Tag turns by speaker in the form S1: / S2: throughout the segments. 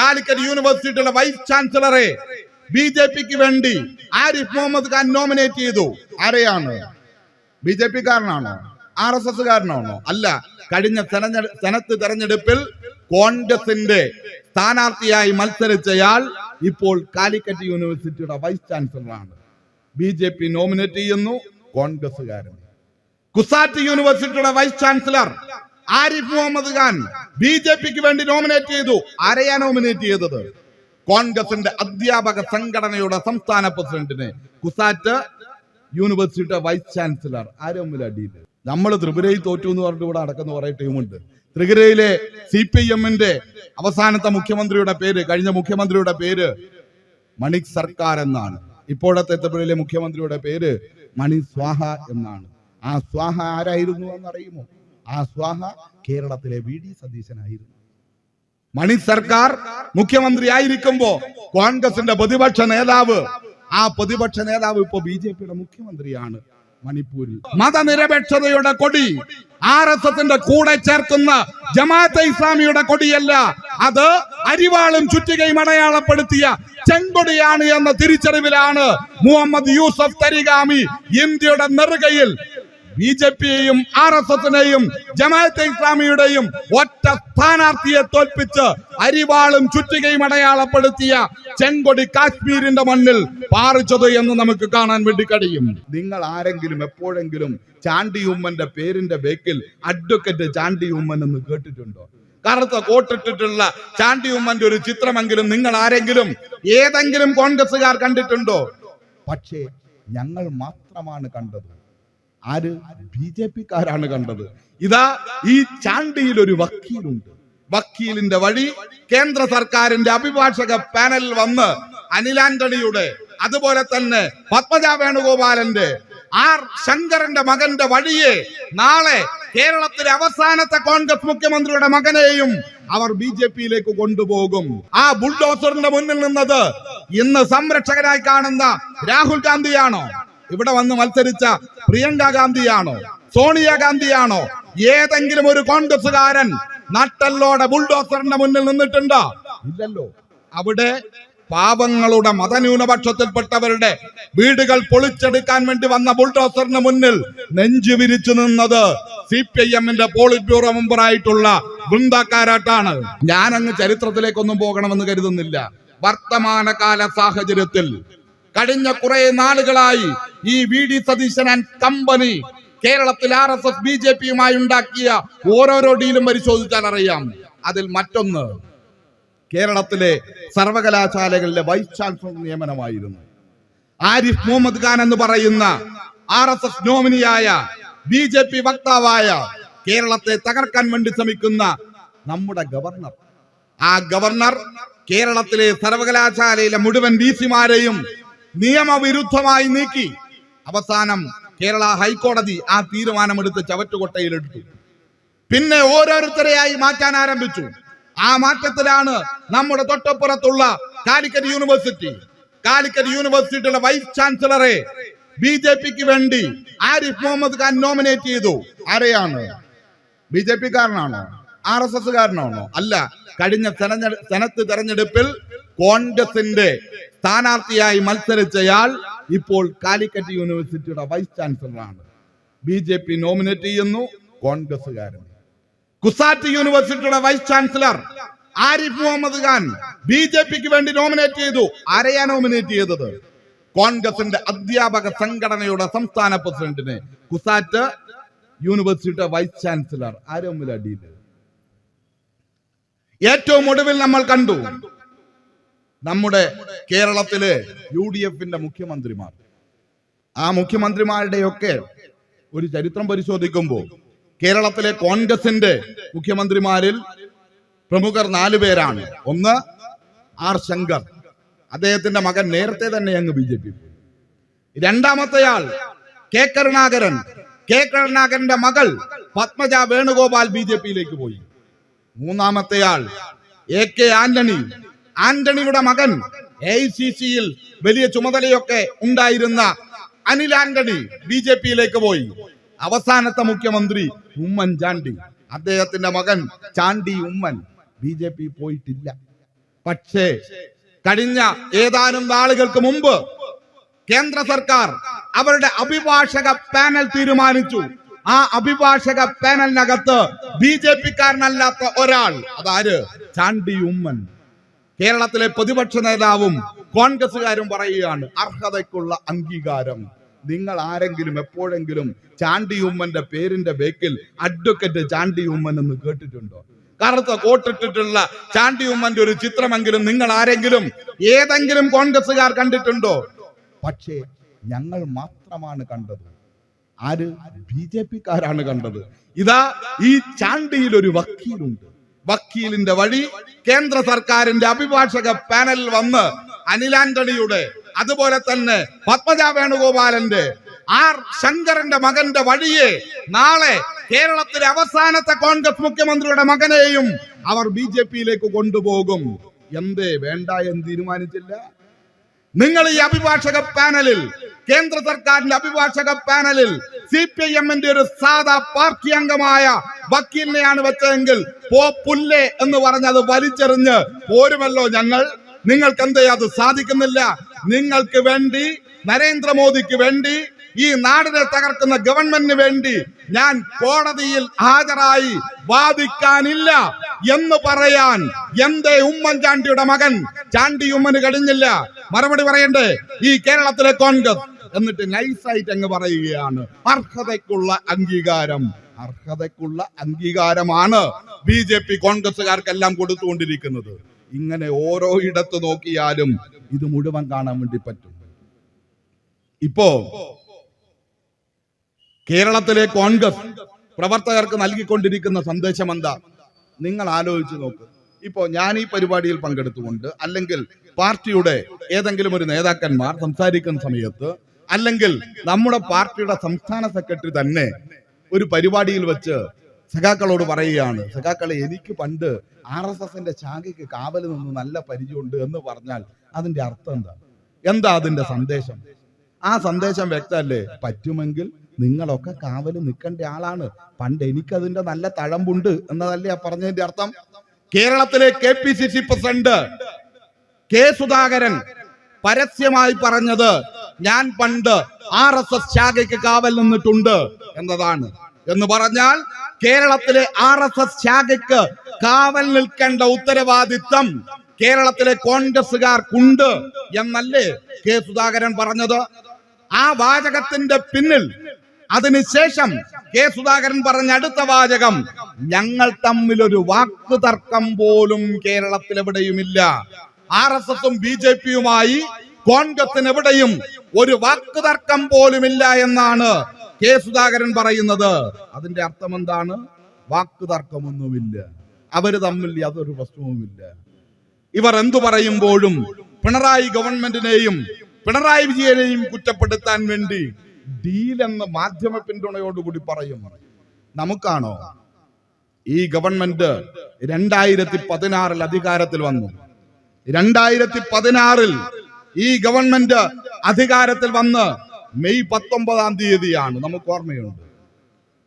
S1: കാലിക്കറ്റ് യൂണിവേഴ്സിറ്റിയുടെ വൈസ് ചാൻസലറെ B J പിക്ക് വേണ്ടി ആരിഫ് മുഹമ്മദ് ഖാൻ നോമിനേറ്റ് ചെയ്തു. ആരെയാണ്? ബി ജെ പി കാരനാണോ ആർ എസ് എസ് കാരനാണോ അല്ല കഴിഞ്ഞ സെനത്ത് തെരഞ്ഞെടുപ്പിൽ കോൺഗ്രസിന്റെ സ്ഥാനാർത്ഥിയായി മത്സരിച്ചയാൾ ഇപ്പോൾ കാലിക്കറ്റ് യൂണിവേഴ്സിറ്റിയുടെ വൈസ് ചാൻസലറാണ്. ബി ജെ പി നോമിനേറ്റ് ചെയ്യുന്നു കോൺഗ്രസുകാരൻ കുസാറ്റ് യൂണിവേഴ്സിറ്റിയുടെ vice chancellor Arif Muhammad Khan B J പിക്ക് വേണ്ടി നോമിനേറ്റ് ചെയ്തു. ആരെയാ നോമിനേറ്റ് ചെയ്തത്? കോൺഗ്രസിന്റെ അധ്യാപക സംഘടനയുടെ സംസ്ഥാന പ്രസിഡന്റിനെ. കുസാറ്റ് യൂണിവേഴ്സിറ്റിയുടെ വൈസ് ചാൻസലർ ആരും അടിയില്ല നമ്മൾ ത്രിപുരയിൽ തോറ്റു എന്ന് പറഞ്ഞിട്ട് ഇവിടെ അടക്കുന്ന കുറെ ടീമുണ്ട് ത്രിപുരയിലെ സി പി എമ്മിന്റെ അവസാനത്തെ മുഖ്യമന്ത്രിയുടെ പേര് കഴിഞ്ഞ മുഖ്യമന്ത്രിയുടെ പേര് മണിക് സർക്കാർ എന്നാണ്. ഇപ്പോഴത്തെ ത്രിപുരയിലെ മുഖ്യമന്ത്രിയുടെ പേര് മണി സ്വാഹ എന്നാണ്. ആ സ്വാഹ ആരായിരുന്നു എന്നറിയുമോ? ആ സ്വാഹ കേരളത്തിലെ വി ഡി സതീശനായിരുന്നു. മണി സർക്കാർ മുഖ്യമന്ത്രി ആയിരിക്കുമ്പോ കോൺഗ്രസിന്റെ പ്രതിപക്ഷ നേതാവ് ആ പ്രതിപക്ഷ നേതാവ് ഇപ്പൊ ബി ജെ പിയുടെ മുഖ്യമന്ത്രിയാണ് മണിപ്പൂരിൽ. മതനിരപേക്ഷതയുടെ കൊടി ആർ എസ് എസിന്റെ കൂടെ ചേർക്കുന്ന ജമാഅത്തെ ഇസ്ലാമിയുടെ കൊടിയല്ല അത് അരിവാളും ചുറ്റികയും അടയാളപ്പെടുത്തിയ ചെങ്കൊടിയാണ് എന്ന തിരിച്ചറിവിലാണ് മുഹമ്മദ് യൂസഫ് തരിഗാമി ഇന്ത്യയുടെ നെറുകയിൽ ബി ജെ പിയെയും ആർ എസ് എസിനെയും ജമാഅത്തെ ഇസ്ലാമിയുടെയും ഒറ്റ സ്ഥാനാർത്ഥിയെ തോൽപ്പിച്ച് അരിവാളും ചുറ്റികയും അടയാളപ്പെടുത്തിയ ചെങ്കൊടി കാശ്മീരിന്റെ മണ്ണിൽ പാറിച്ചത് എന്ന് നമുക്ക് കാണാൻ വേണ്ടി കഴിയും. നിങ്ങൾ ആരെങ്കിലും എപ്പോഴെങ്കിലും ചാണ്ടി ഉമ്മന്റെ പേരിന്റെ ബേക്കിൽ അഡ്വക്കറ്റ് ചാണ്ടി ഉമ്മൻ എന്ന് കേട്ടിട്ടുണ്ടോ? കറുത്ത കോട്ടിട്ടിട്ടുള്ള ചാണ്ടി ഉമ്മന്റെ ഒരു ചിത്രമെങ്കിലും നിങ്ങൾ ആരെങ്കിലും ഏതെങ്കിലും കോൺഗ്രസുകാർ കണ്ടിട്ടുണ്ടോ? പക്ഷേ ഞങ്ങൾ മാത്രമാണ് കണ്ടത്. ആര് ബി ജെ പിക്കാരാണ് കണ്ടത്. ഇതാ ഈ ചാണ്ടിയിൽ ഒരു വക്കീലുണ്ട്. വക്കീലിന്റെ വഴി കേന്ദ്ര സർക്കാരിന്റെ അഭിഭാഷക പാനലിൽ വന്ന് അനിൽ ആന്റണിയുടെ അതുപോലെ തന്നെ പത്മജ വേണുഗോപാലന്റെ ആർ ശങ്കറിന്റെ മകന്റെ വഴിയെ നാളെ കേരളത്തിലെ അവസാനത്തെ കോൺഗ്രസ് മുഖ്യമന്ത്രിയുടെ മകനെയും അവർ ബി ജെ പിയിലേക്ക് കൊണ്ടുപോകും. ആ ബുൾഡോസറിന്റെ മുന്നിൽ നിന്നത് ഇന്ന് സംരക്ഷകനായി കാണുന്ന രാഹുൽ ഗാന്ധിയാണോ? ഇവിടെ വന്ന് മത്സരിച്ച പ്രിയങ്ക ഗാന്ധിയാണോ? സോണിയ ഗാന്ധിയാണോ? ഏതെങ്കിലും ഒരു കോൺഗ്രസുകാരൻ നട്ടല്ലോടെ ബുൾഡോസറിന്റെ മുന്നിൽ നിന്നിട്ടുണ്ടോ? ഇല്ലല്ലോ. അവിടെ പാപങ്ങളുടെ മതന്യൂനപക്ഷത്തിൽപ്പെട്ടവരുടെ വീടുകൾ പൊളിച്ചെടുക്കാൻ വേണ്ടി വന്ന ബുൾഡോസറിന് മുന്നിൽ നെഞ്ചു വിരിച്ചു നിന്നത് സി പി ഐ എമ്മിന്റെ പോളിറ്റ് ബ്യൂറോ മെമ്പറായിട്ടുള്ള വൃന്ദക്കാരാട്ടാണ്. ഞാനങ്ങ് ചരിത്രത്തിലേക്കൊന്നും പോകണമെന്ന് കരുതുന്നില്ല. വർത്തമാനകാല സാഹചര്യത്തിൽ കഴിഞ്ഞ കുറെ നാളുകളായി ഈ V D Satheesan and company കേരളത്തിൽ R S S B J പിയുമായി ഉണ്ടാക്കിയ ഓരോരോ ഡീലും പരിശോധിച്ചാൽ അറിയാം. അതിൽ മറ്റൊന്ന് കേരളത്തിലെ സർവകലാശാലകളിലെ വൈസ് ചാൻസലർ നിയമനമായിരുന്നു. ആരിഫ് മുഹമ്മദ് ഖാൻ എന്ന് പറയുന്ന ആർ എസ് എസ് നോമിനിയായ ബി ജെ പി വക്താവായ കേരളത്തെ തകർക്കാൻ വേണ്ടി ശ്രമിക്കുന്ന നമ്മുടെ ഗവർണർ. ആ ഗവർണർ കേരളത്തിലെ സർവകലാശാലയിലെ മുഴുവൻ വി സിമാരെയും നിയമവിരുദ്ധമായി നീക്കി. അവസാനം കേരള ഹൈക്കോടതി ആ തീരുമാനമെടുത്ത് ചവറ്റുകൊട്ടയിലെടുത്തു. പിന്നെ ഓരോരുത്തരെയായി മാറ്റാൻ ആരംഭിച്ചു. ആ മാറ്റത്തിലാണ് നമ്മുടെ തൊട്ടപ്പുറത്തുള്ള കാലിക്കറ്റ് യൂണിവേഴ്സിറ്റി. കാലിക്കറ്റ് യൂണിവേഴ്സിറ്റിയുടെ വൈസ് ചാൻസലറെ ബി ജെ പിക്ക് വേണ്ടി ആരിഫ് മുഹമ്മദ് ഖാൻ നോമിനേറ്റ് ചെയ്തു. ആരെയാണ്? ബി ജെ പി കാരനാണോ ആർ എസ് എസ് കാരനാണോ അല്ല കഴിഞ്ഞ സെനറ്റ് തെരഞ്ഞെടുപ്പിൽ കോൺഗ്രസിന്റെ സ്ഥാനാർത്ഥിയായി മത്സരിച്ചയാൾ ഇപ്പോൾ കാലിക്കറ്റ് യൂണിവേഴ്സിറ്റിയുടെ വൈസ് ചാൻസലറാണ്. ബി ജെ പി നോമിനേറ്റ് ചെയ്യുന്നു കോൺഗ്രസുകാരൻ കുസാറ്റ് യൂണിവേഴ്സിറ്റിയുടെ vice chancellor Arif Muhammad Khan B J പിക്ക് വേണ്ടി നോമിനേറ്റ് ചെയ്തു. ആരെയാ നോമിനേറ്റ് ചെയ്തത്? കോൺഗ്രസിന്റെ അധ്യാപക സംഘടനയുടെ സംസ്ഥാന പ്രസിഡന്റിനെ. കുസാറ്റ് യൂണിവേഴ്സിറ്റിയുടെ വൈസ് ചാൻസലർ ആരും ഏറ്റവും ഒടുവിൽ നമ്മൾ കണ്ടു നമ്മുടെ കേരളത്തിലെ യു ഡി എഫിന്റെ മുഖ്യമന്ത്രിമാർ. ആ മുഖ്യമന്ത്രിമാരുടെയൊക്കെ ഒരു ചരിത്രം പരിശോധിക്കുമ്പോൾ കേരളത്തിലെ കോൺഗ്രസിന്റെ മുഖ്യമന്ത്രിമാരിൽ പ്രമുഖർ നാലു പേരാണ്. ഒന്ന് ആർ ശങ്കർ. അദ്ദേഹത്തിന്റെ മകൻ നേരത്തെ തന്നെ അങ്ങ് ബി ജെ പി രണ്ടാമത്തെയാൾ കെ കരുണാകരൻ. കെ കരുണാകരന്റെ മകൾ പത്മജ വേണുഗോപാൽ ബി ജെ പിയിലേക്ക് പോയി. മൂന്നാമത്തെയാൾ എ കെ ആന്റണി. ആന്റണിയുടെ മകൻ എ സി സിയിൽ വലിയ ചുമതലയൊക്കെ ഉണ്ടായിരുന്ന അനിൽ ആന്റണി ബി ജെ പിയിലേക്ക് പോയി. അവസാനത്തെ മുഖ്യമന്ത്രി ഉമ്മൻ ചാണ്ടി അദ്ദേഹത്തിന്റെ മകൻ Chandy Oommen B J P പോയിട്ടില്ല. പക്ഷേ കഴിഞ്ഞ ഏതാനും നാളുകൾക്ക് മുമ്പ് കേന്ദ്ര സർക്കാർ അവരുടെ അഭിഭാഷക പാനൽ തീരുമാനിച്ചു. ആ അഭിഭാഷക പാനലിനകത്ത് ബി ജെ പിക്കാരനല്ലാത്ത ഒരാൾ അതാര്? ചാണ്ടി ഉമ്മൻ. കേരളത്തിലെ പ്രതിപക്ഷ നേതാവും കോൺഗ്രസുകാരും പറയുകയാണ് അർഹതയ്ക്കുള്ള അംഗീകാരം. നിങ്ങൾ ആരെങ്കിലും എപ്പോഴെങ്കിലും ചാണ്ടി ഉമ്മന്റെ പേരിന്റെ ബേക്കിൽ അഡ്വക്കറ്റ് ചാണ്ടി ഉമ്മൻ എന്ന് കേട്ടിട്ടുണ്ടോ? കറുത്ത കോട്ടിട്ടിട്ടുള്ള ചാണ്ടി ഉമ്മന്റെ ഒരു ചിത്രമെങ്കിലും നിങ്ങൾ ആരെങ്കിലും ഏതെങ്കിലും കോൺഗ്രസുകാർ കണ്ടിട്ടുണ്ടോ? പക്ഷേ ഞങ്ങൾ മാത്രമാണ് കണ്ടത്. ആര്? ബി ജെ പിക്കാരാണ് കണ്ടത്. ഇതാ ഈ ചാണ്ടിയിൽ ഒരു വക്കീലുണ്ട്. വക്കീലിന്റെ വഴി കേന്ദ്ര സർക്കാരിന്റെ അഭിഭാഷക പാനലിൽ വന്ന് അനിൽ ആന്റണിയുടെ അതുപോലെ തന്നെ പത്മജ വേണുഗോപാലന്റെ ആർ ശങ്കരന്റെ മകന്റെ വഴിയെ നാളെ കേരളത്തിലെ അവസാനത്തെ കോൺഗ്രസ് മുഖ്യമന്ത്രിയുടെ മകനെയും അവർ ബി ജെ പിയിലേക്ക് കൊണ്ടുപോകും. എന്തേ വേണ്ട എന്ന് തീരുമാനിച്ചില്ല? നിങ്ങൾ ഈ അഭിഭാഷക പാനലിൽ കേന്ദ്ര സർക്കാരിന്റെ അഭിഭാഷക പാനലിൽ സി പി ഐ എമ്മിന്റെ ഒരു സാധാ പാർട്ടി അംഗമായ വക്കീലിനെയാണ് വെച്ചതെങ്കിൽ പോ പുല്ലേ എന്ന് പറഞ്ഞ് അത് വലിച്ചെറിഞ്ഞ് പോരുമല്ലോ ഞങ്ങൾ. നിങ്ങൾക്ക് എന്തേ അത് സാധിക്കുന്നില്ല? നിങ്ങൾക്ക് വേണ്ടി നരേന്ദ്രമോദിക്ക് വേണ്ടി ഈ നാടിനെ തകർക്കുന്ന ഗവൺമെന്റിന് വേണ്ടി ഞാൻ കോടതിയിൽ ഹാജരായി വാദിക്കാനില്ല എന്ന് പറയാൻ എന്തേ ഉമ്മൻചാണ്ടിയുടെ മകൻ ചാണ്ടി ഉമ്മന് കഴിഞ്ഞില്ല? മറുപടി പറയണ്ടേ? ഈ കേരളത്തിലെ കോൺഗ്രസ്. എന്നിട്ട് നൈസായിട്ട് അങ്ങ് പറയുകയാണ്. അർഹതയ്ക്കുള്ള അംഗീകാരം. അർഹതയ്ക്കുള്ള അംഗീകാരമാണ് ബി ജെ പി കോൺഗ്രസുകാർക്കെല്ലാം കൊടുത്തുകൊണ്ടിരിക്കുന്നത്. ഇങ്ങനെ ഓരോ ഇടത്ത് നോക്കിയാലും ഇത് മുഴുവൻ കാണാൻ വേണ്ടി പറ്റും. ഇപ്പോ കേരളത്തിലെ കോൺഗ്രസ് പ്രവർത്തകർക്ക് നൽകിക്കൊണ്ടിരിക്കുന്ന സന്ദേശം എന്താ? നിങ്ങൾ ആലോചിച്ച് നോക്ക്. ഇപ്പോ ഞാൻ ഈ പരിപാടിയിൽ പങ്കെടുത്തുകൊണ്ട് അല്ലെങ്കിൽ പാർട്ടിയുടെ ഏതെങ്കിലും ഒരു നേതാക്കന്മാർ സംസാരിക്കുന്ന സമയത്ത് അല്ലെങ്കിൽ നമ്മുടെ പാർട്ടിയുടെ സംസ്ഥാന സെക്രട്ടറി തന്നെ ഒരു പരിപാടിയിൽ വെച്ച് സഖാക്കളോട് പറയുകയാണ് സഖാക്കളെ എനിക്ക് പണ്ട് ആർ എസ് എസിന്റെ ശാഖയ്ക്ക് കാവൽ നിന്ന് നല്ല പരിചയമുണ്ട് എന്ന് പറഞ്ഞാൽ അതിന്റെ അർത്ഥം എന്താ? എന്താ അതിന്റെ സന്ദേശം? ആ സന്ദേശം വ്യക്തമല്ലേ? പറ്റുമെങ്കിൽ നിങ്ങളൊക്കെ കാവൽ നിൽക്കേണ്ട ആളാണ്. പണ്ട് എനിക്കതിന്റെ നല്ല തഴമ്പുണ്ട് എന്നതല്ലേ പറഞ്ഞതിന്റെ അർത്ഥം? കേരളത്തിലെ K P C C president K Sudhakaran പരസ്യമായി പറഞ്ഞത് ഞാൻ പണ്ട് ആർ എസ് എസ് ശാഖയ്ക്ക് കാവൽ നിന്നിട്ടുണ്ട് എന്നതാണ്. എന്ന് പറഞ്ഞാൽ കേരളത്തിലെ ആർ എസ് എസ് ശാഖയ്ക്ക് കാവൽ നിൽക്കേണ്ട ഉത്തരവാദിത്തം കേരളത്തിലെ കോൺഗ്രസുകാർക്കുണ്ട് എന്നല്ലേ കെ സുധാകരൻ പറഞ്ഞത്? ആ വാചകത്തിന്റെ പിന്നിൽ അതിനുശേഷം കെ സുധാകരൻ പറഞ്ഞ അടുത്ത വാചകം ഞങ്ങൾ തമ്മിൽ ഒരു വാക്ക് തർക്കം പോലും കേരളത്തിൽ എവിടെയുമില്ല ആർ എസ് എസും ബി ജെ പിയുമായി കോൺഗ്രസിന് എവിടെയും ഒരു വാക്ക് തർക്കം പോലുമില്ല എന്നാണ് കെ സുധാകരൻ പറയുന്നത്. അതിന്റെ അർത്ഥം എന്താണ് വാക്ക് തർക്കമൊന്നുമില്ല അവർ തമ്മിൽ യാതൊരു പ്രശ്നവുമില്ല. ഇവർ എന്തു പറയുമ്പോഴും പിണറായി ഗവൺമെന്റിനെയും പിണറായി വിജയനെയും കുറ്റപ്പെടുത്താൻ വേണ്ടി ഡീൽ എന്ന മാധ്യമ പിന്തുണയോടുകൂടി പറയും. നമുക്കാണോ? ഈ ഗവൺമെന്റ് രണ്ടായിരത്തി പതിനാറിൽ അധികാരത്തിൽ വന്നു. രണ്ടായിരത്തി പതിനാറിൽ ഈ ഗവൺമെന്റ് അധികാരത്തിൽ വന്ന് മെയ് പത്തൊമ്പതാം തീയതിയാണ്. നമുക്ക് ഓർമ്മയുണ്ട്.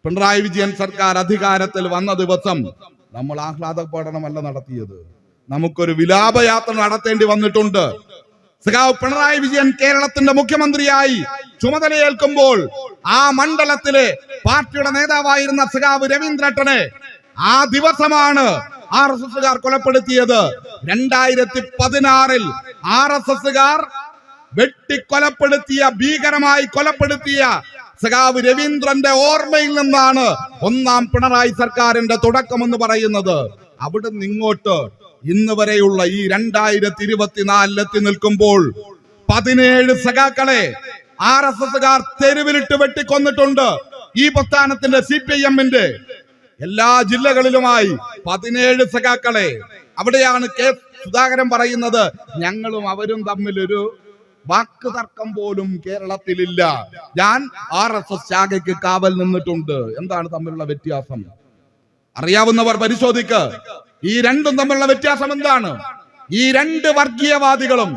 S1: പിണറായി വിജയൻ സർക്കാർ അധികാരത്തിൽ വന്ന ദിവസം നമ്മൾ ആഹ്ലാദ പഠനമല്ല നടത്തിയത്. നമുക്കൊരു വിലാപയാത്ര നടത്തേണ്ടി വന്നിട്ടുണ്ട്. സഖാവ് പിണറായി വിജയൻ കേരളത്തിന്റെ മുഖ്യമന്ത്രിയായി ചുമതലയേൽക്കുമ്പോൾ ആ മണ്ഡലത്തിലെ പാർട്ടിയുടെ നേതാവായിരുന്ന സഖാവ് രവീന്ദ്രട്ടനെ ആ ദിവസമാണ് ആർ എസ് എസുകാർ കൊലപ്പെടുത്തിയത്. രണ്ടായിരത്തി പതിനാറിൽ ആർ എസ് എസുകാർ വെട്ടിക്കൊലപ്പെടുത്തിയ ഭീകരമായി കൊലപ്പെടുത്തിയ സഖാവ് രവീന്ദ്രന്റെ ഓർമ്മയിൽ നിന്നാണ് ഒന്നാം പിണറായി സർക്കാരിന്റെ തുടക്കമെന്ന് പറയുന്നത്. അവിടെ നിങ്ങോട്ട് ഇന്ന് വരെയുള്ള ഈ രണ്ടായിരത്തി ഇരുപത്തിനാലിലെത്തി നിൽക്കുമ്പോൾ പതിനേഴ് സഖാക്കളെ ആർ എസ് എസുകാർ തെരുവിലിട്ട് വെട്ടിക്കൊന്നിട്ടുണ്ട്. ഈ പ്രസ്ഥാനത്തിന്റെ സി പി എമ്മിന്റെ എല്ലാ ജില്ലകളിലുമായി പതിനേഴ് സഖാക്കളെ. അവിടെയാണ് കെ സുധാകരൻ പറയുന്നത് ഞങ്ങളും അവരും തമ്മിൽ ഒരു വാക്ക് തർക്കം പോലും കേരളത്തിലില്ല. ഞാൻ ആർ എസ് എസ് ശാഖയ്ക്ക് കാവൽ നിന്നിട്ടുണ്ട്. എന്താണ് തമ്മിലുള്ള വ്യത്യാസം? അറിയാവുന്നവർ പരിശോധിക്ക്. ഈ രണ്ടും തമ്മിലുള്ള വ്യത്യാസം എന്താണ്? ഈ രണ്ട് വർഗീയവാദികളും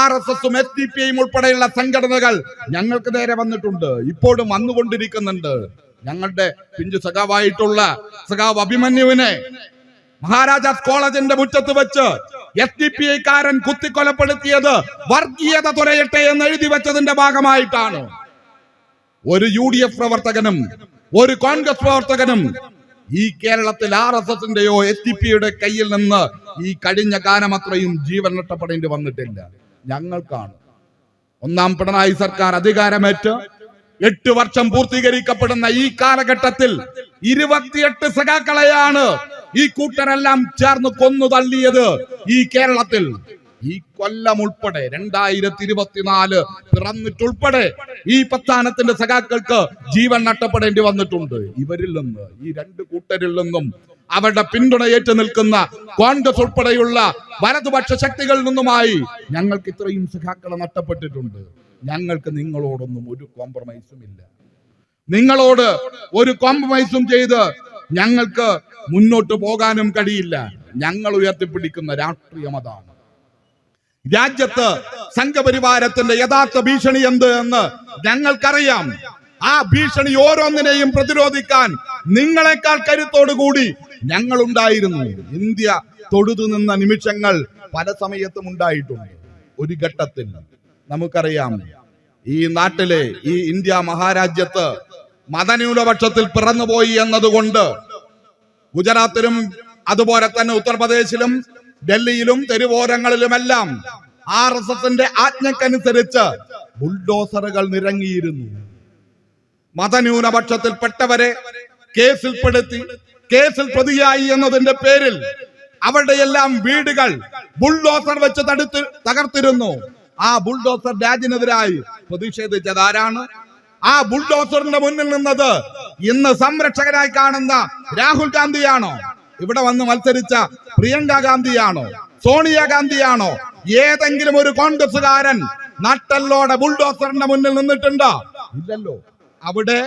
S1: ആർ എസ് എസും എസ് ഡി പി ഐയും ഉൾപ്പെടെയുള്ള സംഘടനകൾ ഞങ്ങൾക്ക് നേരെ വന്നിട്ടുണ്ട് ഇപ്പോഴും വന്നുകൊണ്ടിരിക്കുന്നുണ്ട്. ഞങ്ങളുടെ പിഞ്ചു സഖാവായിട്ടുള്ള സഖാവ് അഭിമന്യുവിനെ മഹാരാജാസ് കോളേജിന്റെ മുറ്റത്ത് വെച്ച് എസ് ഡി പി ഐക്കാരൻ കുത്തിക്കൊലപ്പെടുത്തിയത് വർഗീയത തുരയട്ടെ എന്ന് എഴുതി വെച്ചതിന്റെ ഭാഗമായിട്ടാണ്. ഒരു യു ഡി എഫ് പ്രവർത്തകനും ഒരു കോൺഗ്രസ് പ്രവർത്തകനും ഈ കേരളത്തിൽ ആർ എസ് എസിന്റെയോ എസ് ഡി പിയുടെ കയ്യിൽ നിന്ന് ഈ കഴിഞ്ഞ കാലം അത്രയും ജീവൻ നഷ്ടപ്പെടേണ്ടി വന്നിട്ടില്ല. ഞങ്ങൾക്കാണ്. ഒന്നാം പിണറായി സർക്കാർ അധികാരമേറ്റ് എട്ട് വർഷം പൂർത്തീകരിക്കപ്പെടുന്ന ഈ കാലഘട്ടത്തിൽ ഇരുപത്തിയെട്ട് സഖാക്കളെയാണ് ഈ കൂട്ടരെല്ലാം ചേർന്ന് കൊന്നു തള്ളിയത് ഈ കേരളത്തിൽ. ഈ കൊല്ലം ഉൾപ്പെടെ രണ്ടായിരത്തി ഇരുപത്തിനാല് പിറന്നിട്ടുൾപ്പെടെ ഈ പ്രസ്ഥാനത്തിന്റെ സഖാക്കൾക്ക് ജീവൻ നഷ്ടപ്പെടേണ്ടി വന്നിട്ടുണ്ട്. ഇവരിൽ നിന്ന് ഈ രണ്ട് കൂട്ടരിൽ നിന്നും അവരുടെ പിന്തുണ ഏറ്റു നിൽക്കുന്ന കോൺഗ്രസ് ഉൾപ്പെടെയുള്ള വലതുപക്ഷ ശക്തികളിൽ നിന്നുമായി ഞങ്ങൾക്ക് ഇത്രയും സഖാക്കളെ നഷ്ടപ്പെട്ടിട്ടുണ്ട്. ഞങ്ങൾക്ക് നിങ്ങളോടൊന്നും ഒരു കോംപ്രമൈസും ഇല്ല. നിങ്ങളോട് ഒരു കോംപ്രമൈസും ചെയ്ത് ഞങ്ങൾക്ക് മുന്നോട്ട് പോകാനും കഴിയില്ല. ഞങ്ങൾ ഉയർത്തിപ്പിടിക്കുന്ന രാഷ്ട്രീയം അതാണ്. രാജ്യത്ത് സംഘപരിവാരത്തിന്റെ യഥാർത്ഥ ഭീഷണി എന്ത് എന്ന് ഞങ്ങൾക്കറിയാം. ആ ഭീഷണി ഓരോന്നിനെയും പ്രതിരോധിക്കാൻ നിങ്ങളെക്കാൾ കരുത്തോടുകൂടി ഞങ്ങൾ ഉണ്ടായിരുന്നു ഇന്ത്യ തൊഴുതു നിന്ന നിമിഷങ്ങൾ പല സമയത്തും ഉണ്ടായിട്ടുണ്ട്. ഒരു ഘട്ടത്തിൽ നമുക്കറിയാം. ഈ നാട്ടിലെ ഈ ഇന്ത്യ മഹാരാജ്യത്ത് മതന്യൂനപക്ഷത്തിൽ പിറന്നുപോയി എന്നതുകൊണ്ട് ഗുജറാത്തിലും അതുപോലെ തന്നെ ഉത്തർപ്രദേശിലും ഡൽഹിയിലും തെരുവോരങ്ങളിലുമെല്ലാം ആർ എസ് എസിന്റെ ആജ്ഞക്കനുസരിച്ച് ബുൾഡോസറുകൾ നിരങ്ങിയിരുന്നു. മതന്യൂനപക്ഷത്തിൽപ്പെട്ടവരെ കേസിൽപ്പെടുത്തി കേസിൽ പ്രതിയായി എന്നതിന്റെ പേരിൽ അവരുടെ എല്ലാം വീടുകൾ ബുൾഡോസർ വെച്ച് തടുത്ത് തകർത്തിരുന്നു. ആ ബുൾഡോസർ രാജിനെതിരായി പ്രതിഷേധിച്ചത് ആരാണ്? ആ ബുൾഡോസറിന്റെ മുന്നിൽ നിന്നത് ഇന്ന് സംരക്ഷകരായി കാണുന്ന രാഹുൽ ഗാന്ധിയാണോ? ഇവിടെ വന്ന് മത്സരിച്ച പ്രിയങ്ക ഗാന്ധിയാണോ? സോണിയ ഗാന്ധിയാണോ? ഏതെങ്കിലും ഒരു കോൺഗ്രസുകാരൻ നട്ടല്ലോടെ ബുൾഡോസറിന്റെ മുന്നിൽ നിന്നിട്ടുണ്ടോ? ഇല്ലല്ലോ. അവിടെ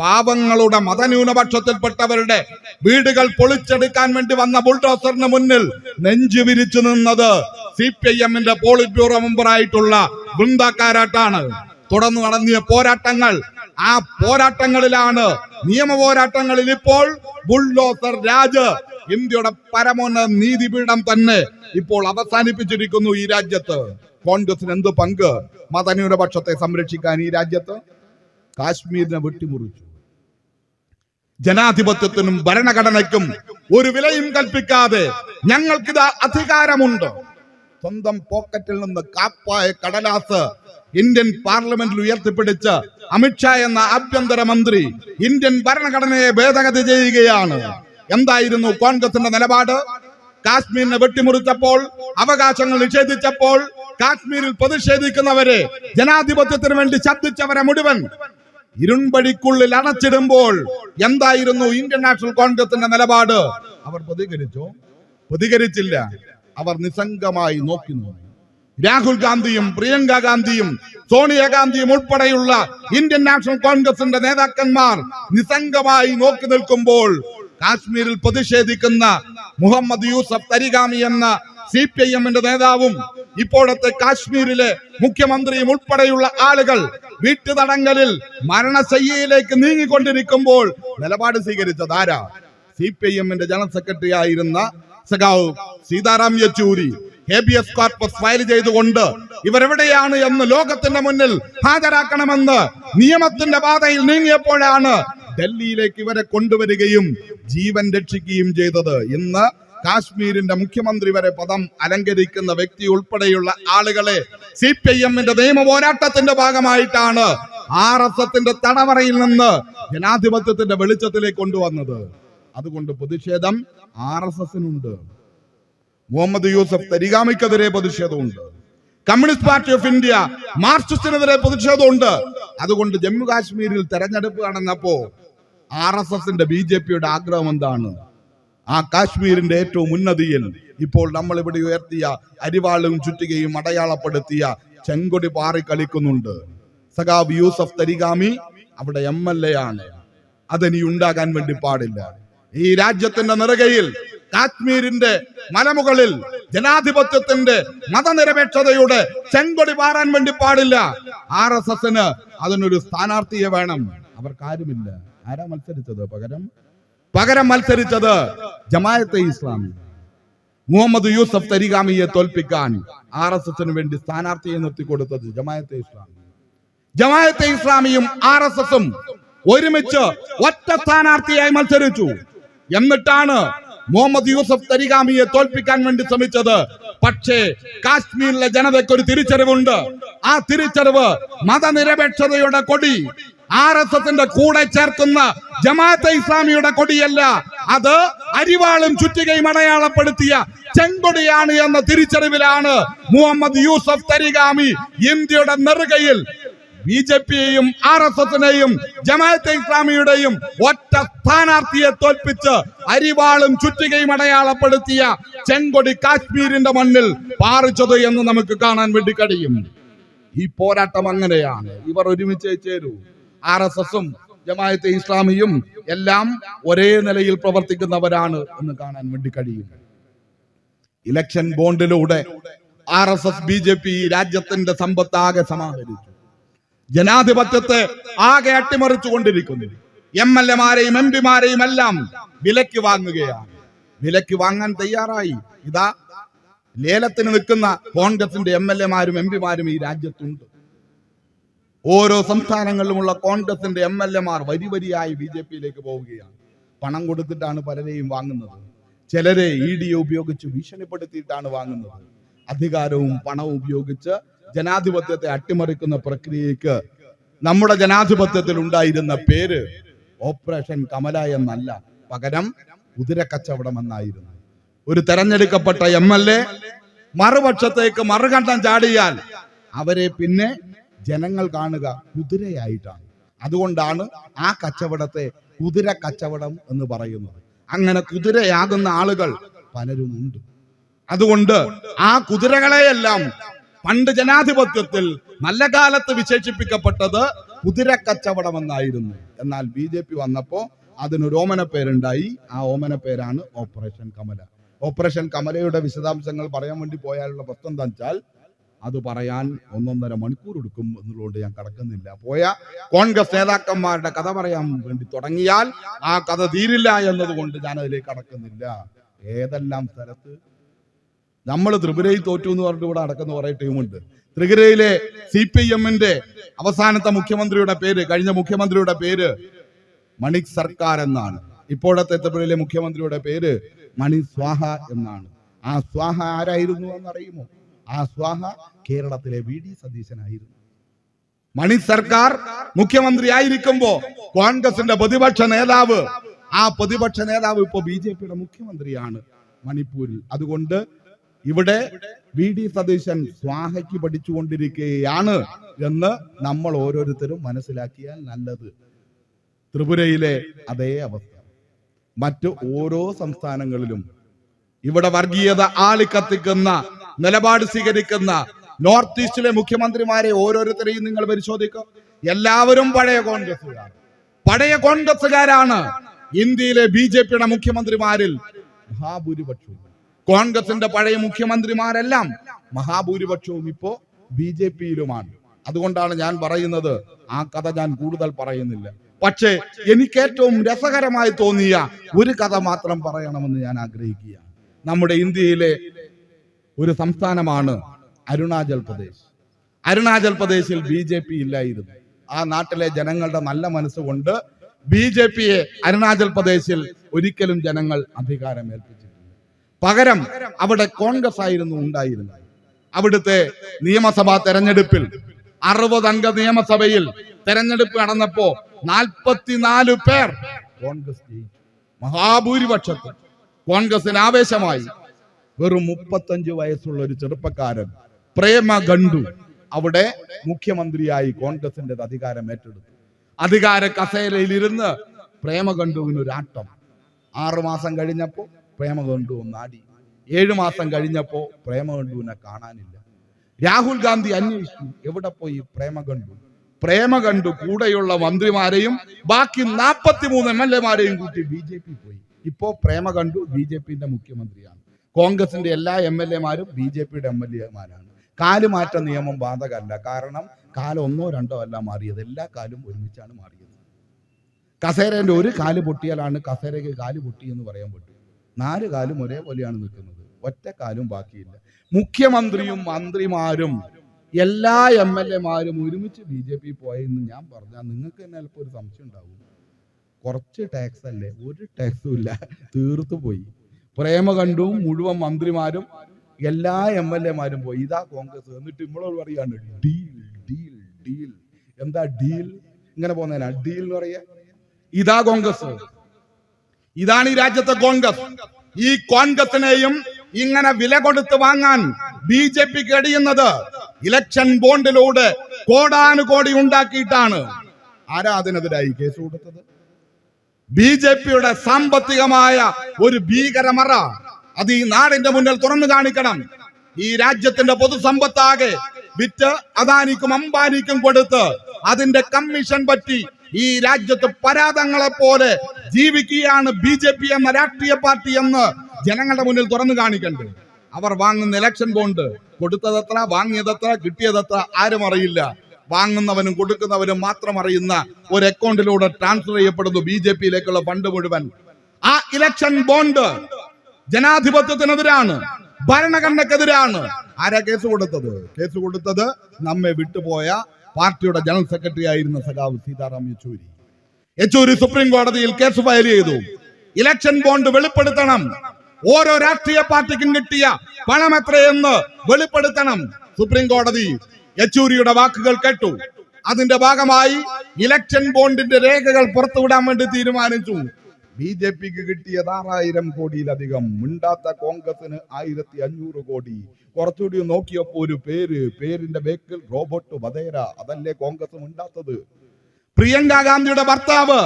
S1: പാവങ്ങളുടെ മതന്യൂനപക്ഷത്തിൽപ്പെട്ടവരുടെ വീടുകൾ പൊളിച്ചെടുക്കാൻ വേണ്ടി വന്ന ബുൾഡോസറിന് മുന്നിൽ നെഞ്ചു വിരിച്ചു നിന്നത് സി പി ഐ എമ്മിന്റെ പോളിറ്റ് ബ്യൂറോ മെമ്പറായിട്ടുള്ള വൃന്ദക്കാരാട്ടാണ്. തുടർന്ന് നടന്നിയ പോരാട്ടങ്ങൾ ആ പോരാട്ടങ്ങളിലാണ് നിയമ പോരാട്ടങ്ങളിൽ ഇപ്പോൾ ബുൾഡോസർ രാജ്. ഇന്ത്യയുടെ പരമോന്നത നീതിപീഠം തന്നെ ഇപ്പോൾ അവസാനിപ്പിച്ചിരിക്കുന്നു ഈ രാജ്യത്ത്. കോൺഗ്രസിന് എന്ത് പങ്ക്? മതന്യൂനപക്ഷത്തെ സംരക്ഷിക്കാൻ ഈ രാജ്യത്ത്? കാശ്മീരിനെ വെട്ടിമുറിച്ചു. ജനാധിപത്യത്തിനും ഭരണഘടനയ്ക്കും ഒരു വിലയും കൽപ്പിക്കാതെ ഞങ്ങൾക്കിത് അധികാരമുണ്ട്. സ്വന്തം പോക്കറ്റിൽ നിന്ന് കാപ്പായ കടലാസ് ഇന്ത്യൻ പാർലമെന്റിൽ ഉയർത്തിപ്പിടിച്ച് അമിത്ഷാ എന്ന ആഭ്യന്തര മന്ത്രി ഇന്ത്യൻ ഭരണഘടനയെ ഭേദഗതി ചെയ്യുകയാണ്. എന്തായിരുന്നു കോൺഗ്രസിന്റെ നിലപാട്? കാശ്മീരിനെ വെട്ടിമുറിച്ചപ്പോൾ അവകാശങ്ങൾ നിഷേധിച്ചപ്പോൾ കാശ്മീരിൽ പ്രതിഷേധിക്കുന്നവരെ ജനാധിപത്യത്തിന് വേണ്ടി ശബ്ദിച്ചവരെ മുഴുവൻ ഇരുമ്പടിക്കുള്ളിൽ അണച്ചിടുമ്പോൾ എന്തായിരുന്നു ഇന്ത്യൻ നാഷണൽ കോൺഗ്രസിന്റെ നിലപാട്? അവർ പ്രതികരിച്ചു. പ്രതികരിച്ചില്ല. അവർ നിസ്സംഗമായി നോക്കി നിന്നു. രാഹുൽ ഗാന്ധിയും പ്രിയങ്ക ഗാന്ധിയും സോണിയാഗാന്ധിയും ഉൾപ്പെടെയുള്ള ഇന്ത്യൻ നാഷണൽ കോൺഗ്രസിന്റെ നേതാക്കന്മാർ നിസ്സംഗമായി നോക്കി നിൽക്കുമ്പോൾ കാശ്മീരിൽ പ്രതിഷേധിക്കുന്ന മുഹമ്മദ് യൂസഫ് തരിഗാമി എന്ന സി പി ഐ എമ്മിന്റെ നേതാവും ഇപ്പോഴത്തെ കാശ്മീരിലെ മുഖ്യമന്ത്രിയും ഉൾപ്പെടെയുള്ള ആളുകൾ വീട്ടുതടങ്കലിൽ മരണശയ്യയിലേക്ക് നീങ്ങിക്കൊണ്ടിരിക്കുമ്പോൾ നിലപാട് സ്വീകരിച്ചത് ആരാ? സി പി ഐ എമ്മിന്റെ ജനറൽ സെക്രട്ടറി ആയിരുന്ന സഖാവ് Sitaram Yechury. Habeas corpus file ചെയ്തുകൊണ്ട് ഇവരെവിടെയാണ് എന്ന് ലോകത്തിന്റെ മുന്നിൽ ഹാജരാക്കണമെന്ന് നിയമത്തിന്റെ പാതയിൽ നീങ്ങിയപ്പോഴാണ് ഡൽഹിയിലേക്ക് ഇവരെ കൊണ്ടുവരികയും ജീവൻ രക്ഷിക്കുകയും ചെയ്തത്. ഇന്ന് കാശ്മീരിന്റെ മുഖ്യമന്ത്രി വരെ പദം അലങ്കരിക്കുന്ന വ്യക്തി ഉൾപ്പെടെയുള്ള ആളുകളെ സി പി എമ്മിന്റെ നിയമ പോരാട്ടത്തിന്റെ ഭാഗമായിട്ടാണ് ആർ എസ് എസിന്റെ തടവറയിൽ നിന്ന് ജനാധിപത്യത്തിന്റെ വെളിച്ചത്തിലേക്ക് കൊണ്ടുവന്നത്. അതുകൊണ്ട് പ്രതിഷേധം ആർ എസ് എസിനുണ്ട് മുഹമ്മദ് യൂസഫ് തരികാമിക്കെതിരെ പ്രതിഷേധമുണ്ട്. കമ്മ്യൂണിസ്റ്റ് പാർട്ടി ഓഫ് ഇന്ത്യ മാർക്സിസ്റ്റിനെതിരെ പ്രതിഷേധമുണ്ട്. അതുകൊണ്ട് ജമ്മു കാശ്മീരിൽ തെരഞ്ഞെടുപ്പ് നടന്നപ്പോ ആർ എസ് എസിന്റെ ബി ജെ പിയുടെ ആഗ്രഹം എന്താണ്? ആ കാശ്മീരിന്റെ ഏറ്റവും ഉന്നതിയിൽ ഇപ്പോൾ നമ്മൾ ഇവിടെ ഉയർത്തിയ അരിവാളും ചുറ്റുകയും അടയാളപ്പെടുത്തിയ ചെങ്കൊടി പാറി കളിക്കുന്നുണ്ട്. സഖാബ് യൂസഫ് തരികാമി അവിടെ എം എൽ എ ആണ്. അതിനി ഉണ്ടാകാൻ വേണ്ടി പാടില്ല. ഈ രാജ്യത്തിന്റെ നിറകയിൽ കാശ്മീരിന്റെ മലമുകളിൽ ജനാധിപത്യത്തിന്റെ മതനിരപേക്ഷതയുടെ ചെങ്കൊടി പാറാൻ വേണ്ടി പാടില്ല. ആർ എസ് എസിന് അതിനൊരു സ്ഥാനാർത്ഥിയെ വേണം. അവർക്കാരുമില്ല. ആരാ മത്സരിച്ചത്? പകരം പകരം മത്സരിച്ചത് ജമായത്തെ ഇസ്ലാമി. മുഹമ്മദ് യൂസഫ് തരികാമിയെ തോൽപ്പിക്കാൻ ആർ എസ് എസിന് വേണ്ടി സ്ഥാനാർത്ഥിയെ നിർത്തിക്കൊടുത്തത് ജമായത്തെ ഇസ്ലാമി. ജമായത്തെ ഇസ്ലാമിയും ആർ എസ് എസും ഒരുമിച്ച് ഒറ്റ സ്ഥാനാർത്ഥിയായി മത്സരിച്ചു. എന്നിട്ടാണ് മുഹമ്മദ് യൂസഫ് തരികാമിയെ തോൽപ്പിക്കാൻ വേണ്ടി ശ്രമിച്ചത്. പക്ഷേ കാശ്മീരിലെ ജനതയ്ക്ക് ഒരു തിരിച്ചറിവുണ്ട്. ആ തിരിച്ചറിവ് മതനിരപേക്ഷതയുടെ കൊടി. ആർ എസ് എസിന്റെ കൂടെ ചേർക്കുന്ന ജമാഅത്തെ ഇസ്ലാമിയുടെ കൊടിയല്ല. അത് അരിവാളും ചുറ്റികയും അടയാളപ്പെടുത്തിയ ചെങ്കൊടിയാണ് എന്ന തിരിച്ചറിവിലാണ് മുഹമ്മദ് യൂസഫ് തരികാമി ഇന്ത്യയുടെ നെറുകയിൽ ബി ജെ പിയെയും ആർ എസ് എസിനെയും ജമാഅത്തെ ഇസ്ലാമിയുടെയും ഒറ്റ സ്ഥാനാർത്ഥിയെ തോൽപ്പിച്ച് അരിവാളും ചുറ്റികയും അടയാളപ്പെടുത്തിയ ചെങ്കൊടി കാശ്മീരിന്റെ മണ്ണിൽ പാറിച്ചത് എന്ന് നമുക്ക് കാണാൻ വേണ്ടി കഴിയും. ഈ പോരാട്ടം അങ്ങനെയാണ്. ഇവർ ഒരുമിച്ച് ചേരൂ. ആർ എസ് എസും ജമാഅത്തെ ഇസ്ലാമിയും എല്ലാം ഒരേ നിലയിൽ പ്രവർത്തിക്കുന്നവരാണ് എന്ന് കാണാൻ വേണ്ടി കഴിയും. Election ബോണ്ടിലൂടെ R S S B J P രാജ്യത്തിന്റെ സമ്പത്താകെ സമാഹരിച്ചു. ജനാധിപത്യത്തെ ആകെ അട്ടിമറിച്ചുകൊണ്ടിരിക്കുന്നു. എം എൽ എമാരെയും എം പിമാരെയും എല്ലാം വിലക്ക് വാങ്ങുകയാണ്. വിലക്ക് വാങ്ങാൻ തയ്യാറായി. ഇതാ ലേലത്തിന് നിൽക്കുന്ന കോൺഗ്രസിന്റെ എം എൽ എമാരും എം പിമാരും ഈ രാജ്യത്തുണ്ട്. ഓരോ സംസ്ഥാനങ്ങളിലുമുള്ള കോൺഗ്രസിന്റെ എം എൽ എമാർ വരി വരിയായി ബി ജെ പിയിലേക്ക് പോവുകയാണ്. പണം കൊടുത്തിട്ടാണ് പലരെയും വാങ്ങുന്നത്. ചിലരെ ഇ ഡി ഉപയോഗിച്ച് ഭീഷണിപ്പെടുത്തിയിട്ടാണ് വാങ്ങുന്നത്. അധികാരവും പണവും ഉപയോഗിച്ച് ജനാധിപത്യത്തെ അട്ടിമറിക്കുന്ന പ്രക്രിയക്ക് നമ്മുടെ ജനാധിപത്യത്തിൽ ഉണ്ടായിരുന്ന പേര് ഓപ്പറേഷൻ കമല എന്നല്ല പകരം കുതിരക്കച്ചവടം എന്നായിരുന്നു. ഒരു തെരഞ്ഞെടുക്കപ്പെട്ട എം എൽ എ മറുപക്ഷത്തേക്ക് മറുകണ്ഠം ചാടിയാൽ അവരെ പിന്നെ ജനങ്ങൾ കാണുക കുതിരയായിട്ടാണ്. അതുകൊണ്ടാണ് ആ കച്ചവടത്തെ കുതിര കച്ചവടം എന്ന് പറയുന്നത്. അങ്ങനെ കുതിരയാകുന്ന ആളുകൾ പലരും ഉണ്ട് അതുകൊണ്ട് ആ കുതിരകളെയെല്ലാം പണ്ട് ജനാധിപത്യത്തിൽ നല്ല കാലത്ത് വിശേഷിപ്പിക്കപ്പെട്ടത് കുതിര കച്ചവടം എന്നായിരുന്നു എന്നാൽ ബി ജെ പി വന്നപ്പോ അതിനൊരു ഓമന പേരുണ്ടായി. ആ ഓമന പേരാണ് ഓപ്പറേഷൻ കമല. ഓപ്പറേഷൻ കമലയുടെ വിശദാംശങ്ങൾ പറയാൻ വേണ്ടി പോയാലുള്ള പ്രശ്നം എന്താ വെച്ചാൽ അത് പറയാൻ ഒന്നൊന്നര മണിക്കൂർ എടുക്കും എന്നുള്ളതുകൊണ്ട് ഞാൻ കടക്കുന്നില്ല. പോയ കോൺഗ്രസ് നേതാക്കന്മാരുടെ കഥ പറയാൻ വേണ്ടി തുടങ്ങിയാൽ ആ കഥ തീരില്ല എന്നതുകൊണ്ട് ഞാൻ അതിലേക്ക് കടക്കുന്നില്ല. ഏതെല്ലാം സ്ഥലത്ത്? നമ്മൾ ത്രിപുരയിൽ തോറ്റു എന്ന് പറഞ്ഞിട്ട് ഇവിടെ അടക്കുന്ന കുറെ ടീമുണ്ട് ത്രിപുരയിലെ സി പി എമ്മിന്റെ അവസാനത്തെ മുഖ്യമന്ത്രിയുടെ പേര് കഴിഞ്ഞ മുഖ്യമന്ത്രിയുടെ പേര് മണിക് സർക്കാർ എന്നാണ്. ഇപ്പോഴത്തെ ത്രിപുരയിലെ മുഖ്യമന്ത്രിയുടെ പേര് മണി സ്വാഹ എന്നാണ്. ആ സ്വാഹ ആരായിരുന്നു എന്നറിയുമോ? ആ സ്വാഹ കേരളത്തിലെ വി ഡി സതീശനായിരുന്നു. മണി സർക്കാർ മുഖ്യമന്ത്രി ആയിരിക്കുമ്പോ കോൺഗ്രസിന്റെ പ്രതിപക്ഷ നേതാവ് ആ പ്രതിപക്ഷ നേതാവ് ഇപ്പോ ബി ജെ പിയുടെ മുഖ്യമന്ത്രിയാണ് മണിപ്പൂരിൽ. അതുകൊണ്ട് ഇവിടെ വി ഡി സതീശൻ സ്വാഹയ്ക്ക് പഠിച്ചുകൊണ്ടിരിക്കുകയാണ് എന്ന് നമ്മൾ ഓരോരുത്തരും മനസ്സിലാക്കിയാൽ നല്ലത്. ത്രിപുരയിലെ അതേ അവസ്ഥ. മറ്റ് ഓരോ സംസ്ഥാനങ്ങളിലും ഇവിടെ വർഗീയത ആളിക്കത്തിക്കുന്ന നിലപാട് സ്വീകരിക്കുന്ന നോർത്ത് ഈസ്റ്റിലെ മുഖ്യമന്ത്രിമാരെ ഓരോരുത്തരെയും നിങ്ങൾ പരിശോധിക്കും. എല്ലാവരും പഴയ കോൺഗ്രസുകാർ പഴയ കോൺഗ്രസുകാരാണ് ഇന്ത്യയിലെ ബി ജെ പിയുടെ മുഖ്യമന്ത്രിമാരിൽ മഹാഭൂരിപക്ഷവും. കോൺഗ്രസിന്റെ പഴയ മുഖ്യമന്ത്രിമാരെല്ലാം മഹാഭൂരിപക്ഷവും ഇപ്പോ ബി ജെ പിയിലുമാണ്. അതുകൊണ്ടാണ് ഞാൻ പറയുന്നത് ആ കഥ ഞാൻ കൂടുതൽ പറയുന്നില്ല. പക്ഷേ എനിക്ക് ഏറ്റവും രസകരമായി തോന്നിയ ഒരു കഥ മാത്രം പറയണമെന്ന് ഞാൻ ആഗ്രഹിക്കുകയാണ്. നമ്മുടെ ഇന്ത്യയിലെ ഒരു സംസ്ഥാനമാണ് അരുണാചൽ പ്രദേശ്. അരുണാചൽ പ്രദേശിൽ ബി ജെ പി ഇല്ലായിരുന്നു. ആ നാട്ടിലെ ജനങ്ങളുടെ നല്ല മനസ്സുകൊണ്ട് ബി ജെ പിയെ അരുണാചൽ പ്രദേശിൽ ഒരിക്കലും ജനങ്ങൾ അധികാരം ഏൽപ്പിച്ചിട്ടില്ല പകരം അവിടെ കോൺഗ്രസ് ആയിരുന്നു ഉണ്ടായിരുന്നത്. അവിടുത്തെ നിയമസഭാ തെരഞ്ഞെടുപ്പിൽ അറുപത് അംഗ നിയമസഭയിൽ തെരഞ്ഞെടുപ്പ് നടന്നപ്പോ നാൽപ്പത്തിനാല് പേർ കോൺഗ്രസ് ജയിച്ചു. മഹാഭൂരിപക്ഷത്തിൽ കോൺഗ്രസിന് ആവേശമായി വെറും മുപ്പത്തഞ്ച് വയസ്സുള്ള ഒരു ചെറുപ്പക്കാരൻ പ്രേമ ഗണ്ടു അവിടെ മുഖ്യമന്ത്രിയായി കോൺഗ്രസിന്റെ അധികാരം ഏറ്റെടുത്തു. അധികാര കസേരയിൽ ഇരുന്ന് പ്രേമകണ്ഠുവിന് ഒരു ആട്ടം. കഴിഞ്ഞപ്പോ പ്രേമകണ്ഠു ഒന്നാടി ഏഴു മാസം കഴിഞ്ഞപ്പോ പ്രേമകണ്ഠുവിനെ കാണാനില്ല. രാഹുൽ ഗാന്ധി അന്വേഷിച്ചു എവിടെ പോയി പ്രേമകണ്ഠു പ്രേമകണ്ഠു കൂടെയുള്ള മന്ത്രിമാരെയും ബാക്കി നാൽപ്പത്തിമൂന്ന് എം എൽ എമാരെയും കൂട്ടി ബി ജെ പി പോയി. ഇപ്പോ പ്രേമകണ്ഠു ബി ജെ പിന്റെ മുഖ്യമന്ത്രിയാണ്. കോൺഗ്രസിന്റെ എല്ലാ എം എൽ എമാരും ബി ജെ പിയുടെ എം എൽ എമാരാണ്. കാലുമാറ്റ നിയമം ബാധകമല്ല. കാരണം കാലം ഒന്നോ രണ്ടോ അല്ല മാറിയത്. എല്ലാ കാലും ഒരുമിച്ചാണ് മാറിയത്. കസേരന്റെ ഒരു കാൽ പൊട്ടിയാലാണ് കസേരയ്ക്ക് കാൽ പൊട്ടി എന്ന് പറയാൻ പറ്റും. നാല് കാലും ഒരേപോലെയാണ് നിൽക്കുന്നത്. ഒറ്റ കാലും ബാക്കിയില്ല. മുഖ്യമന്ത്രിയും മന്ത്രിമാരും എല്ലാ എം എൽ എമാരും ഒരുമിച്ച് ബി ജെ പി പോയെന്ന് ഞാൻ പറഞ്ഞാൽ നിങ്ങൾക്ക് തന്നെ ചിലപ്പോൾ ഒരു സംശയം ഉണ്ടാവും. കുറച്ച് ടാക്സ് അല്ലേ? ഒരു ടാക്സും ഇല്ല. തീർത്തു പോയി പ്രേമ കണ്ടു മുഴുവൻ മന്ത്രിമാരും എല്ലാ എം എൽ എമാരും പോയി. ഇതാ കോൺഗ്രസ്. എന്നിട്ട് ഇമ്മളോട് പറയാണ് ഡീൽ ഡീൽ ഡീൽ. എന്താ ഡീൽ? ഇങ്ങനെ പോകുന്നതിനാ ഡീൽ എന്ന് പറയാ ഇതാ കോൺഗ്രസ്. ഇതാണ് ഈ രാജ്യത്തെ കോൺഗ്രസ്. ഈ കോൺഗ്രസിനെയും ഇങ്ങനെ വില കൊടുത്ത് വാങ്ങാൻ ബി ജെ പി കഴിയുന്നത് ഇലക്ഷൻ ബോണ്ടിലൂടെ കോടാനുകോടി ഉണ്ടാക്കിയിട്ടാണ്. ആരാ അതിനെതിരായി കേസ് കൊടുത്തത്? ബി ജെ പിയുടെ സാമ്പത്തികമായ ഒരു ഭീകരമറ അത് ഈ നാടിന്റെ മുന്നിൽ തുറന്നു കാണിക്കണം. ഈ രാജ്യത്തിന്റെ പൊതുസമ്പത്താകെ വിറ്റ് അദാനിക്കും അംബാനിക്കും കൊടുത്ത് അതിന്റെ കമ്മീഷൻ പറ്റി ഈ രാജ്യത്ത് പരാതങ്ങളെ പോലെ ജീവിക്കുകയാണ് ബി ജെ പി എന്ന രാഷ്ട്രീയ പാർട്ടി എന്ന് ജനങ്ങളുടെ മുന്നിൽ തുറന്നു കാണിക്കണ്ടേ. അവർ വാങ്ങുന്ന ഇലക്ഷൻ ബോണ്ട് കൊടുത്തതത്ര വാങ്ങിയതത്ര കിട്ടിയതത്ര ആരും അറിയില്ല. വാങ്ങുന്നവനും കൊടുക്കുന്നവനും മാത്രം അറിയുന്ന ഒരു അക്കൗണ്ടിലൂടെ ട്രാൻസ്ഫർ ചെയ്യപ്പെടുന്നു ബി ജെ പിയിലേക്കുള്ള ഫണ്ട് മുഴുവൻ. ആ ഇലക്ഷൻ ബോണ്ട് ജനാധിപത്യത്തിനെതിരാണ് ഭരണഘടനക്കെതിരാണ്. ആരാ കേസ് കൊടുത്തത്? കേസ് കൊടുത്തത് നമ്മെ വിട്ടുപോയ പാർട്ടിയുടെ ജനറൽ സെക്രട്ടറി ആയിരുന്ന സഖാവ് സീതാറാം യെച്ചൂരി. യെച്ചൂരി സുപ്രീം കോടതിയിൽ കേസ് ഫയൽ ചെയ്തു. ഇലക്ഷൻ ബോണ്ട് വെളിപ്പെടുത്തണം. ഓരോ രാഷ്ട്രീയ പാർട്ടിക്കും കിട്ടിയ പണം എത്രയെന്ന് വെളിപ്പെടുത്തണം. സുപ്രീം കോടതി യെച്ചൂരിയുടെ വാക്കുകൾ കേട്ടു. അതിന്റെ ഭാഗമായി ഇലക്ഷൻ ബോണ്ടിന്റെ രേഖകൾ പുറത്തുവിടാൻ വേണ്ടി തീരുമാനിച്ചു. ബി ജെ പിക്ക് കിട്ടിയത് ആറായിരം കോടിയിലധികം. മിണ്ടാത്ത കോൺഗ്രസിന് ആയിരത്തി അഞ്ഞൂറ് കോടി. കുറച്ചുകൂടി നോക്കിയപ്പോ ഒരു പേര്. പേരിന്റെ ബേക്കിൽ റോബോട്ട് വധേര. അതല്ലേ കോൺഗ്രസ് മിണ്ടാത്തത്? പ്രിയങ്ക ഗാന്ധിയുടെ ഭർത്താവ്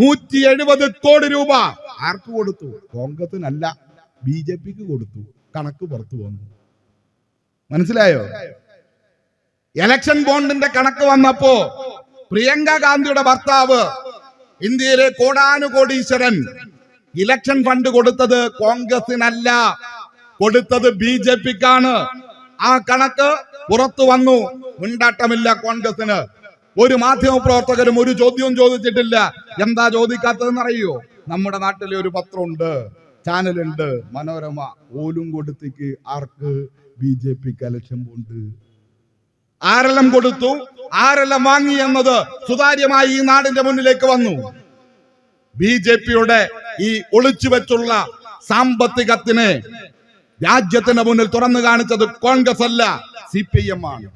S1: നൂറ്റി എഴുപത് കോടി രൂപ ആർക്ക് കൊടുത്തു? കോൺഗ്രസിനല്ല ബി ജെ പിക്ക് കൊടുത്തു. കണക്ക് പുറത്തു വന്നു. മനസ്സിലായോ? ഇലക്ഷൻ ബോണ്ടിന്റെ കണക്ക് വന്നപ്പോ പ്രിയങ്ക ഗാന്ധിയുടെ ഭർത്താവ് ഇന്ത്യയിലെ കോടാനുകോടീശ്വരൻ ഇലക്ഷൻ ഫണ്ട് കൊടുത്തത് കോൺഗ്രസിനല്ല കൊടുത്തത് ബി ജെ പിക്കാണ്. ആ കണക്ക് പുറത്തു വന്നു. മുണ്ടാട്ടമില്ല കോൺഗ്രസിന്. ഒരു മാധ്യമ പ്രവർത്തകരും ഒരു ചോദ്യവും ചോദിച്ചിട്ടില്ല. എന്താ ചോദിക്കാത്തതെന്ന് അറിയോ നമ്മുടെ നാട്ടിലെ ഒരു പത്രമുണ്ട് ചാനലുണ്ട് മനോരമ. ഓലും കൊടുത്തേക്ക് ആർക്ക്? ബി ജെ പിക്ക് ബോണ്ട് ആരെല്ലാം കൊടുത്തു? ആരെല്ലാം വാങ്ങി എന്നത് സുതാര്യമായി ഈ നാടിന്റെ മുന്നിലേക്ക് വന്നു. ബി ജെ പിയുടെ ഈ ഒളിച്ചു വെച്ചുള്ള സാമ്പത്തികത്തിനെ രാജ്യത്തിന്റെ മുന്നിൽ തുറന്നു കാണിച്ചത് കോൺഗ്രസ് അല്ല സി പി എം ആണ്.